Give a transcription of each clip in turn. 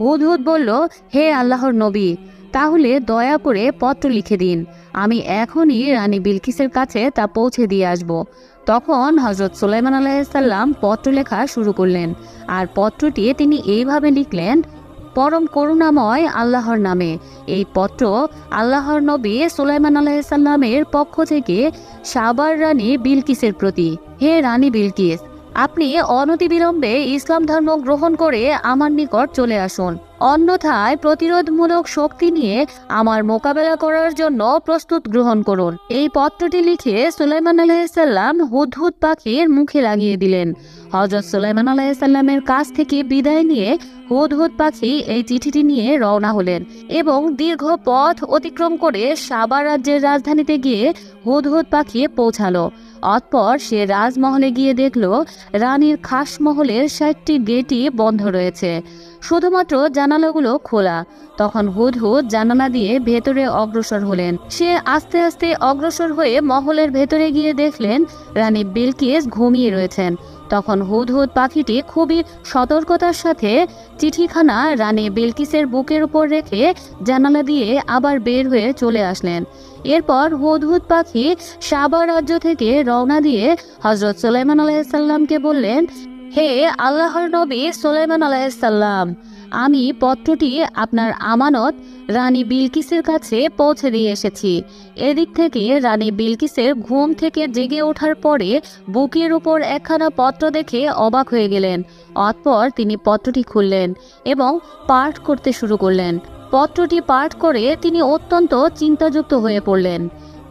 হুদহুদ বলল, হে আল্লাহর নবী, তাহলে দয়া করে পত্র লিখে দিন। আমি এখনই রানী বিলকিসের কাছে তা পৌঁছে দিয়ে আসব। তখন হজরত সুলাইমান আলাইসাল্লাম পত্র লেখা শুরু করলেন। আর পত্রটি তিনি এইভাবে লিখলেন, পরম করুণাময় আল্লাহর নামে। এই পত্র আল্লাহর নবী সুলাইমান আলাইসাল্লামের পক্ষ থেকে সাবার রানী বিলকিসের প্রতি। হে রানী বিলকিস আপনি অনতিবিলম্বে ইসলাম ধর্ম গ্রহণ করে আমার নিকট চলে আসুন। অন্যথায় প্রতিরোধমূলক শক্তি নিয়ে আমার মোকাবেলা করার জন্য প্রস্তুত গ্রহণ করুন। এই পত্রটি লিখে সুলাইমান আলাইসাল্লাম হুদহুদ পাখির মুখে লাগিয়ে দিলেন। হজরত সুলাইমান আলাইসাল্লামের কাছ থেকে বিদায় নিয়ে হুদহুদ পাখি এই চিঠিটি নিয়ে রওনা হলেন এবং দীর্ঘ পথ অতিক্রম করে সাবা রাজ্যের রাজধানীতে গিয়ে হুদহুদ পাখি পৌঁছালো। অতপর সে রাজমহলে গিয়ে দেখল রানীর খাসমহলের ষাটটি গেটই বন্ধ রয়েছে। শুধুমাত্র জানালাগুলো খোলা। তখন হুদ হুদ জানালা দিয়ে ভেতরে অগ্রসর হলেন। সে আস্তে আস্তে অগ্রসর হয়ে মহলের ভেতরে গিয়ে দেখলেন রানী বিলকিস ঘুমিয়ে রয়েছেন। তখন হুদহুদ পাখিটি খুবই সতর্কতার সাথে চিঠিখানা রানী বিলকিসের বুকের উপর রেখে জানালা দিয়ে আবার বের হয়ে চলে আসলেন। এরপর হুদহুদ পাখি সাবা রাজ্য থেকে রওনা দিয়ে হজরত সুলাইমান আলাইসাল্লামকে বললেন, হে আল্লাহর নবী সুলাইমান আলাইসাল্লাম আমি পত্রটি আপনার আমানত রানী বিলকিসের কাছে পৌঁছে দিয়ে এসেছি। এদিক থেকে রানী বিলকিসের ঘুম থেকে জেগে ওঠার পরে বুকের উপর একখানা পত্র দেখে অবাক হয়ে গেলেন। অতপর তিনি পত্রটি খুললেন এবং পাঠ করতে শুরু করলেন। পত্রটি পাঠ করে তিনি অত্যন্ত চিন্তাযুক্ত হয়ে পড়লেন।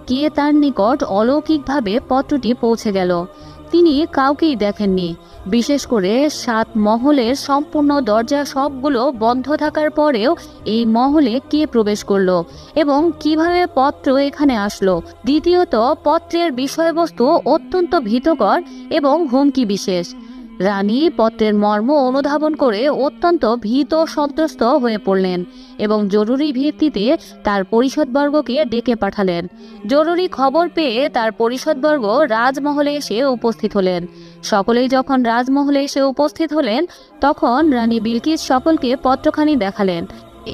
কে তার নিকট অলৌকিকভাবে পত্রটি পৌঁছে গেল? তিনি কাউকেই দেখেননি। বিশেষ করে সাত মহলের সম্পূর্ণ দরজা সবগুলো বন্ধ থাকার পরেও এই মহলে কে প্রবেশ করল এবং কীভাবে পত্র এখানে আসলো? দ্বিতীয়ত, পত্রের বিষয়বস্তু অত্যন্ত ভীতকর এবং হুমকি বিশেষ। রানী পত্রের মর্ম অনুধাবন করে অত্যন্ত ভীত সন্ত্রস্ত হয়ে পড়লেন এবং জরুরি ভিত্তিতে তার পরিষদবর্গকে ডেকে পাঠালেন। জরুরি খবর পেয়ে তার পরিষদবর্গ রাজমহলে এসে উপস্থিত হলেন। সকলেই যখন রাজমহলে এসে উপস্থিত হলেন, তখন রানী বিলকিস সকলকে পত্রখানি দেখালেন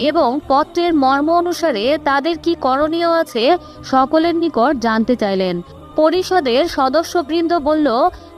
এবং পত্রের মর্ম অনুসারে তাদের কি করণীয় আছে সকলের নিকট জানতে চাইলেন। পরিষদের সদস্যবৃন্দ বলল,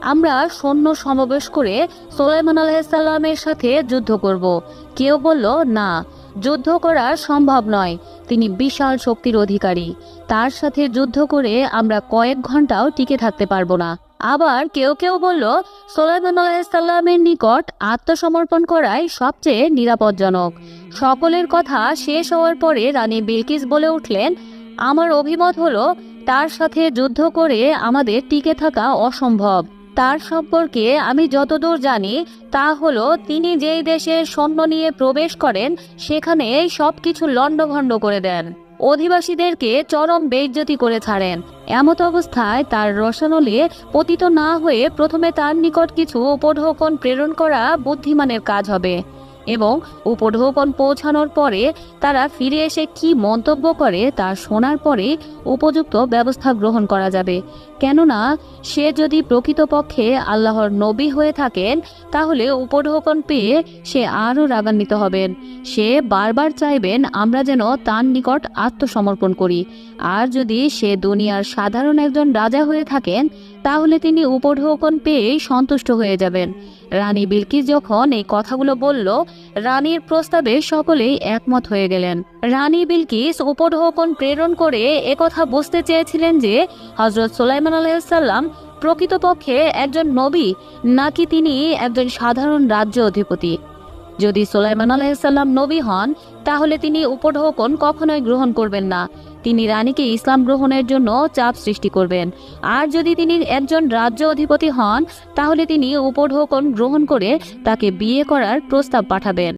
আমরা সৈন্য সমাবেশ করে সোলাইমান আলাইসাল্লামের সাথে যুদ্ধ করব। কেউ বলল, না, যুদ্ধ করা সম্ভব নয়। তিনি বিশাল শক্তির অধিকারী। তার সাথে যুদ্ধ করে আমরা কয়েক ঘন্টাও টিকে থাকতে পারব না। আবার কেউ কেউ বলল, সোলাইমান আলাইসাল্লামের নিকট আত্মসমর্পণ করাই সবচেয়ে নিরাপদজনক। সকলের কথা শেষ হওয়ার পরে রানী বিলকিস বলে উঠলেন, আমার অভিমত হলো তার সাথে যুদ্ধ করে আমাদের টিকে থাকা অসম্ভব। তার সম্পর্কে আমি যতদূর জানি, তা হলো তিনি যেই দেশে সৈন্য নিয়ে প্রবেশ করেন সেখানে সব কিছু লণ্ডভণ্ড করে দেন। অধিবাসীদেরকে চরম বেইজ্জতি করে ছাড়েন। এমত অবস্থায় তার রসানলে পতিত না হয়ে প্রথমে তার নিকট কিছু উপঢৌকন প্রেরণ করা বুদ্ধিমানের কাজ হবে। এবং উপঢৌকন পৌঁছানোর পরে তারা ফিরে এসে কি মন্তব্য করে তা শোনার পরে উপযুক্ত ব্যবস্থা গ্রহণ করা যাবে। কেননা, সে যদি প্রকৃতপক্ষে আল্লাহর নবী হয়ে থাকেন, তাহলে উপঢৌকন পেয়ে সে আরও রাগান্বিত হবেন। সে বারবার চাইবেন আমরা যেন তার নিকট আত্মসমর্পণ করি। আর যদি সে দুনিয়ার সাধারণ একজন রাজা হয়ে থাকেন, তাহলে তিনি উপঢৌকন পেয়েই সন্তুষ্ট হয়ে যাবেন। রানী বিলকিস যখন এই কথাগুলো বলল, রানীর প্রস্তাবে সকলেই একমত হয়ে গেলেন। রানী বিলকিস উপঢৌকন প্রেরণ করে একথা বুঝতে চেয়েছিলেন যে হজরত সোলাইমান আলাইসাল্লাম প্রকৃতপক্ষে একজন নবী, নাকি তিনি একজন সাধারণ রাজ্য অধিপতি? যদি সোলাইমান আলাইসাল্লাম নবী হন, তাহলে তিনি উপঢৌকন কখনোই গ্রহণ করবেন না। তিনি রানীকে ইসলাম গ্রহণের জন্য চাপ সৃষ্টি করবেন। আর যদি তিনি একজন রাজ্য অধিপতি হন, তাহলে তিনি উপঢৌকন গ্রহণ করে তাকে বিয়ে করার প্রস্তাব পাঠাবেন।